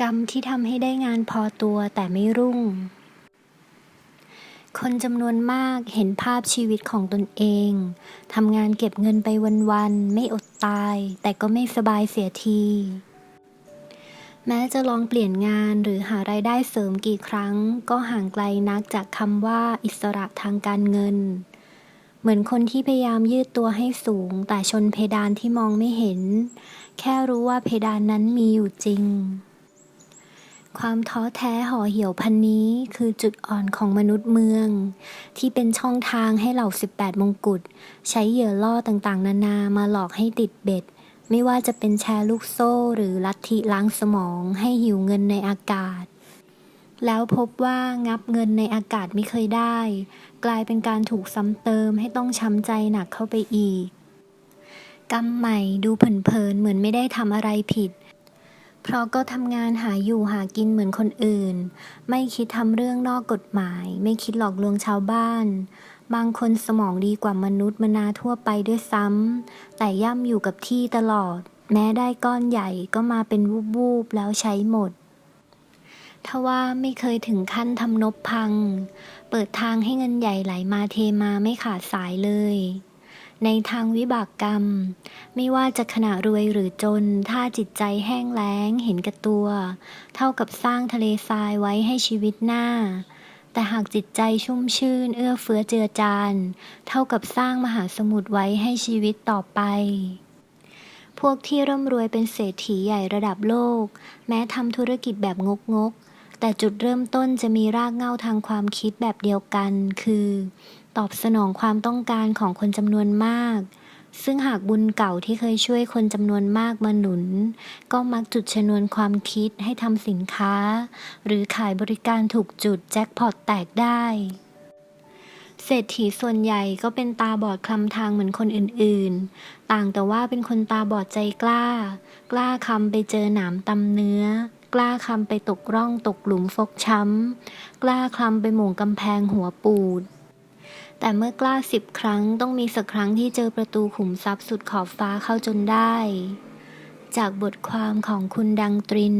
กรรมที่ทำให้ได้งานพอตัวแต่ไม่รุ่ง คนจำนวนมากเห็นภาพชีวิตของตนเอง ทำงานเก็บเงินไปวันๆ ไม่อดตาย แต่ก็ไม่สบายเสียที แม้จะลองเปลี่ยนงานหรือหารายได้เสริมกี่ครั้ง ก็ห่างไกลนักจากคำว่าอิสระทางการเงิน เหมือนคนที่พยายามยืดตัวให้สูง แต่ชนเพดานที่มองไม่เห็น แค่รู้ว่าเพดานนั้นมีอยู่จริง ความท้อแท้ห่อเหี่ยวพันนี้คือจุดอ่อนของมนุษย์เมือง ที่เป็นช่องทางให้เหล่า 18 มงกุฎใช้เหยื่อล่อต่างๆ นานามาหลอกให้ติดเบ็ด ไม่ว่าจะเป็นแชร์ลูกโซ่หรือลัทธิล้างสมองให้หิวเงินในอากาศ แล้วพบว่างับเงินในอากาศไม่เคยได้ กลายเป็นการถูกซ้ำเติมให้ต้องช้ำใจหนักเข้าไปอีก กรรมใหม่ดูเผินๆเหมือนไม่ได้ทำอะไรผิด เพราะก็ทำงานหาอยู่หากินเหมือนคนอื่น ไม่คิดทำเรื่องนอกกฎหมาย ไม่คิดหลอกลวงชาวบ้าน บางคนสมองดีกว่ามนุษย์มนาทั่วไปด้วยซ้ำแต่ย่ำอยู่กับที่ตลอด แม้ได้ก้อนใหญ่ก็มาเป็นวูบๆแล้วใช้หมดทว่าไม่เคยถึงขั้นทำนบพัง เปิดทางให้เงินใหญ่ไหลมาเทมาไม่ขาดสายเลย ในทางวิบากกรรม ไม่ว่าจะขณะรวยหรือจน ถ้าจิตใจแห้งแล้งเห็นแกับตัว เท่ากับสร้างทะเลทรายไว้ให้ชีวิตหน้า แต่หากจิตใจชุ่มชื่น เอื้อเฟื้อเจือจานเท่ากับสร้างมหาสมุทรไว้ให้ชีวิตต่อไป พวกที่ร่ำรวยเป็นเศรษฐีใหญ่ระดับโลก แม้ทำธุรกิจแบบงกงกแต่จุดเริ่มต้นจะมีรากเหง้าทางความคิดแบบเดียวกัน คือ ตอบสนองความต้องการของคนจำนวนมาก ซึ่งหากบุญเก่าที่เคยช่วยคนจำนวนมากมาหนุน ก็มักจุดชนวนความคิดให้ทำสินค้า หรือขายบริการถูกจุดแจ็คพอตแตกได้เศรษฐีส่วนใหญ่ก็เป็นตาบอดคลำทางเหมือนคนอื่นๆ ต่างแต่ว่าเป็นคนตาบอดใจกล้า กล้าคำไปเจอหนามตำเนื้อ กล้าคำไปตกร่องตกหลุมฟกช้ำ กล้าคลำไปหม่งกำแพงหัวปูด แต่เมื่อกล้าสิบครั้งต้องมีสักครั้งที่เจอประตูขุมทรัพย์สุดขอบฟ้าเข้าจนได้ จากบทความของคุณดังตริน